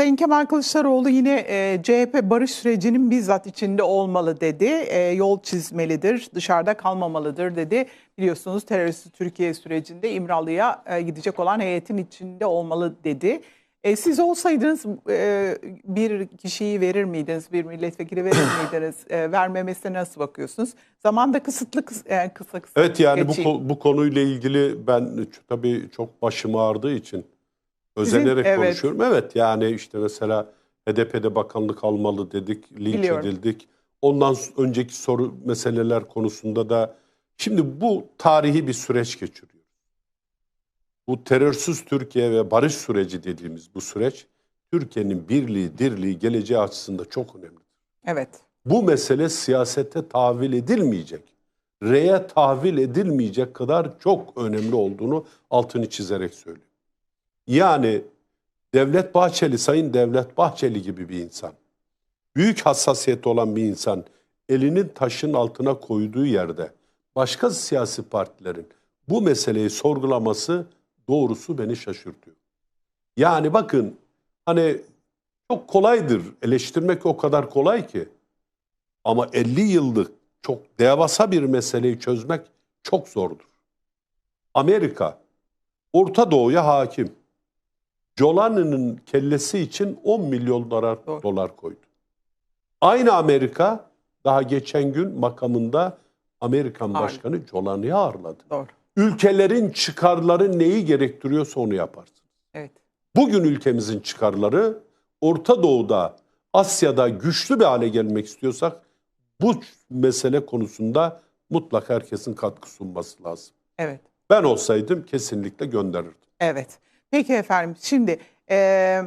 Sayın Kemal Kılıçdaroğlu yine e, CHP barış sürecinin bizzat içinde olmalı dedi. E, yol çizmelidir, dışarıda kalmamalıdır dedi. Biliyorsunuz terörist Türkiye sürecinde İmralı'ya e, gidecek olan heyetin içinde olmalı dedi. E, siz olsaydınız e, bir kişiyi verir miydiniz, bir milletvekili verir miydiniz? E, vermemesine nasıl bakıyorsunuz? Zaman da kısıtlı, kıs- e, kısa kısa Evet yani bu, geçeyim. bu konuyla ilgili ben tabii çok başım ağrıdığı için özenerek evet. konuşuyorum. Evet yani işte mesela HDP'de bakanlık almalı dedik, linç Biliyorum. edildik. Ondan önceki soru meseleler konusunda da şimdi bu tarihi bir süreç geçiriyor. Bu terörsüz Türkiye ve barış süreci dediğimiz bu süreç Türkiye'nin birliği, dirliği, geleceği açısında çok önemli. Evet, Bu mesele siyasete tahvil edilmeyecek, reye tahvil edilmeyecek kadar çok önemli olduğunu altını çizerek söylüyorum. Yani Devlet Bahçeli, Sayın Devlet Bahçeli gibi bir insan, büyük hassasiyet olan bir insan, elinin taşın altına koyduğu yerde başka siyasi partilerin bu meseleyi sorgulaması doğrusu beni şaşırtıyor. Yani bakın hani çok kolaydır eleştirmek o kadar kolay ki. Ama 50 yıllık çok devasa bir meseleyi çözmek çok zordur. Amerika Orta Doğu'ya hakim. Jolani'nin kellesi için 10 milyon dolar, Doğru. dolar koydu. Aynı Amerika daha geçen gün makamında Amerikan. Başkanı Jolani'yi ağırladı. doğru. Ülkelerin çıkarları neyi gerektiriyorsa onu yaparsın. Evet. Bugün ülkemizin çıkarları Orta Doğu'da, Asya'da güçlü bir hale gelmek istiyorsak bu mesele konusunda mutlaka herkesin katkı sunması lazım. Evet. Ben olsaydım kesinlikle gönderirdim. Evet. Peki efendim. Şimdi e,